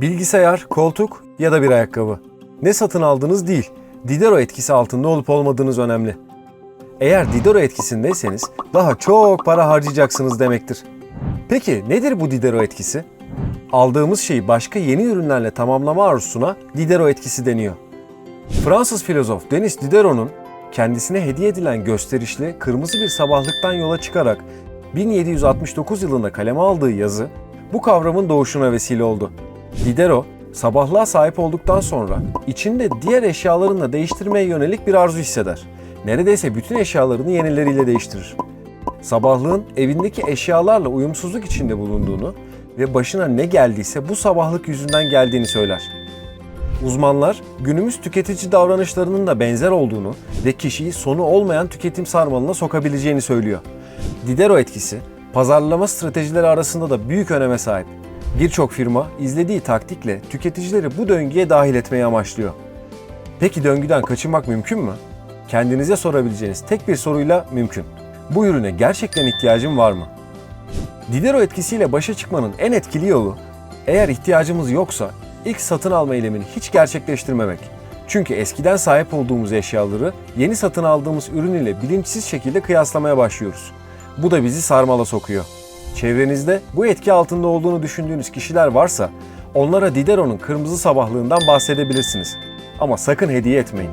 Bilgisayar, koltuk ya da bir ayakkabı. Ne satın aldığınız değil, Didero etkisi altında olup olmadığınız önemli. Eğer Didero etkisindeyseniz daha çok para harcayacaksınız demektir. Peki nedir bu Didero etkisi? Aldığımız şeyi başka yeni ürünlerle tamamlama arzusuna Didero etkisi deniyor. Fransız filozof Denis Diderot'un kendisine hediye edilen gösterişli kırmızı bir sabahlıktan yola çıkarak 1769 yılında kaleme aldığı yazı bu kavramın doğuşuna vesile oldu. Diderot, sabahlığa sahip olduktan sonra içinde diğer eşyalarını da değiştirmeye yönelik bir arzu hisseder. Neredeyse bütün eşyalarını yenileriyle değiştirir. Sabahlığın evindeki eşyalarla uyumsuzluk içinde bulunduğunu ve başına ne geldiyse bu sabahlık yüzünden geldiğini söyler. Uzmanlar günümüz tüketici davranışlarının da benzer olduğunu ve kişiyi sonu olmayan tüketim sarmalına sokabileceğini söylüyor. Didero etkisi pazarlama stratejileri arasında da büyük öneme sahip. Birçok firma izlediği taktikle tüketicileri bu döngüye dahil etmeyi amaçlıyor. Peki döngüden kaçınmak mümkün mü? Kendinize sorabileceğiniz tek bir soruyla mümkün. Bu ürüne gerçekten ihtiyacım var mı? Didero etkisiyle başa çıkmanın en etkili yolu eğer ihtiyacımız yoksa ilk satın alma eylemini hiç gerçekleştirmemek. Çünkü eskiden sahip olduğumuz eşyaları yeni satın aldığımız ürün ile bilinçsiz şekilde kıyaslamaya başlıyoruz. Bu da bizi sarmala sokuyor. Çevrenizde bu etki altında olduğunu düşündüğünüz kişiler varsa onlara Didero'nun kırmızı sabahlığından bahsedebilirsiniz. Ama sakın hediye etmeyin.